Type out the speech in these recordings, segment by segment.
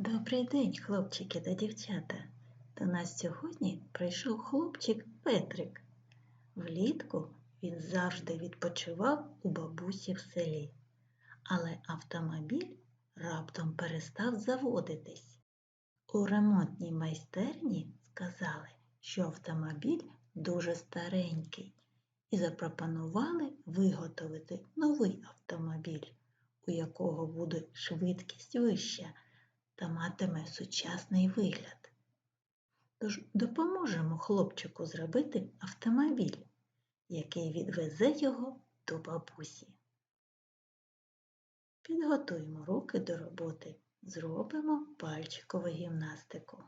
Добрий день, хлопчики та дівчата. До нас сьогодні прийшов хлопчик Петрик. Влітку він завжди відпочивав у бабусі в селі, але автомобіль раптом перестав заводитись. У ремонтній майстерні сказали, що автомобіль дуже старенький, і запропонували виготовити новий автомобіль, у якого буде швидкість вища та матиме сучасний вигляд. Тож допоможемо хлопчику зробити автомобіль, який відвезе його до бабусі. Підготуємо руки до роботи, зробимо пальчикову гімнастику.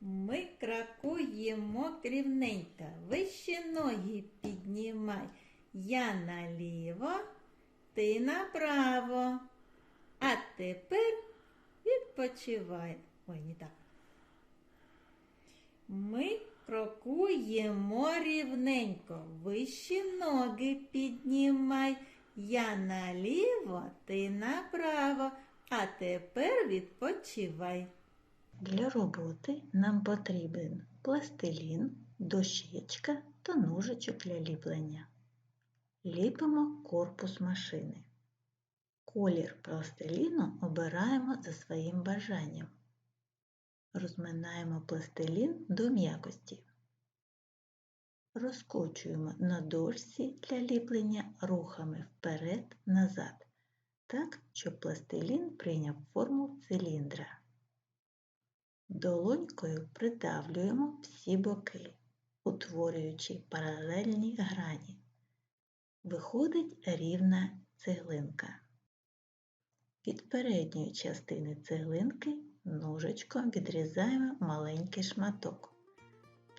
Ми крокуємо рівненько, вище ноги піднімай. Я наліво, ти направо. А тепер відпочивай. Ой, не так. Ми крокуємо рівненько, вище ноги піднімай. Я наліво, ти направо. А тепер відпочивай. Для роботи нам потрібен пластилін, дощечка та ножичок для ліплення. Ліпимо корпус машини. Колір пластиліну обираємо за своїм бажанням. Розминаємо пластилін до м'якості. Розкочуємо на дошці для ліплення рухами вперед-назад, так, щоб пластилін прийняв форму циліндра. Долонькою придавлюємо всі боки, утворюючи паралельні грані. Виходить рівна цеглинка. Від передньої частини цеглинки ножичком відрізаємо маленький шматок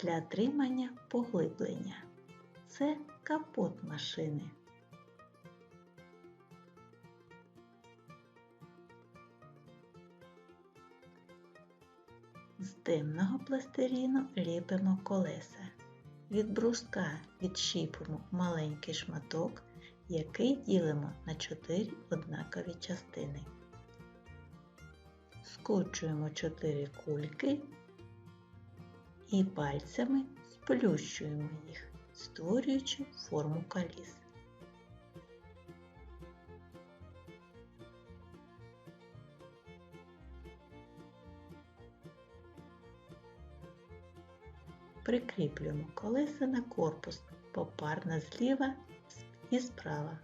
для отримання поглиблення. Це капот машини. З темного пластиріну ліпимо колеса. Від бруска відщіпимо маленький шматок який ділимо на 4 однакові частини. Скочуємо 4 кульки і пальцями сплющуємо їх, створюючи форму коліс. Прикріплюємо колеса на корпус попарно зліва і справа.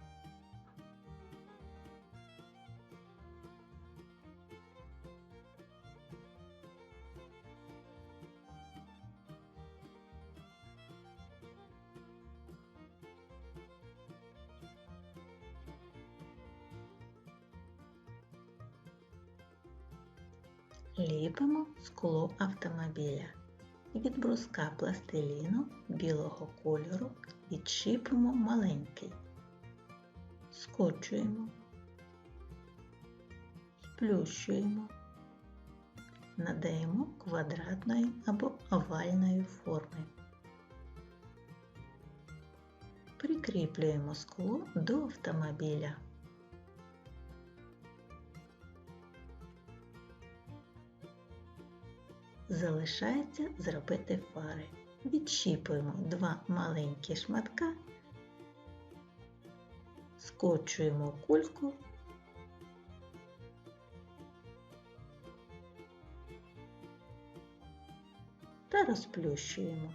Ліпимо скло автомобіля. Від бруска пластиліну білого кольору відшипимо маленький, скочуємо, сплющуємо, надаємо квадратної або овальної форми. Прикріплюємо скло до автомобіля. Залишається зробити фари. Відщіпуємо два маленькі шматка, скочуємо кульку та розплющуємо.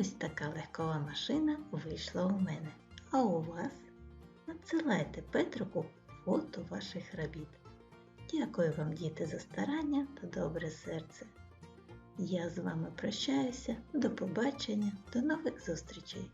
Ось така легкова машина вийшла у мене. А у вас надсилайте Петрику фото ваших робіт. Дякую вам, діти, за старання та добре серце. Я з вами прощаюся. До побачення, до нових зустрічей!